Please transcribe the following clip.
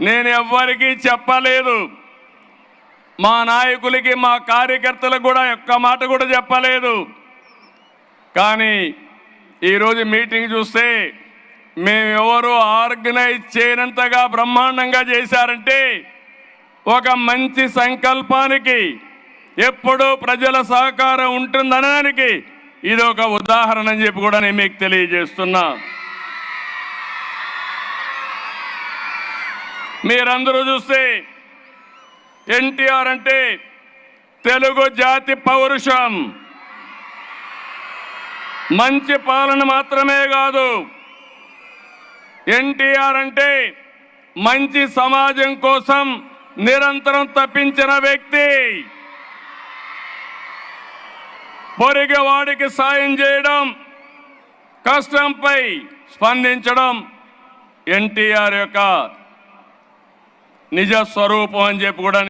నేను ఎవ్వరికీ చెప్పలేదు. మా నాయకులకి మా కార్యకర్తలకు కూడా ఒక్క మాట కూడా చెప్పలేదు. కానీ ఈరోజు మీటింగ్ చూస్తే మేమెవరు ఆర్గనైజ్ చేయనంతగా బ్రహ్మాండంగా చేశారంటే ఒక మంచి సంకల్పానికి ఎప్పుడూ ప్రజల సహకారం ఉంటుందనడానికి ఇది ఒక ఉదాహరణ అని చెప్పి కూడా నేను మీకు తెలియజేస్తున్నా. మీరందరూ చూస్తే ఎన్టీఆర్ అంటే తెలుగు జాతి పౌరుషం. మంచి పాలన మాత్రమే కాదు ఎన్టీఆర్ అంటే మంచి సమాజం కోసం నిరంతరం తప్పించిన వ్యక్తి. పొరిగి వాడికి సాయం చేయడం కష్టంపై స్పందించడం ఎన్టీఆర్ యొక్క నిజ స్వరూపం అని చెప్పి కూడా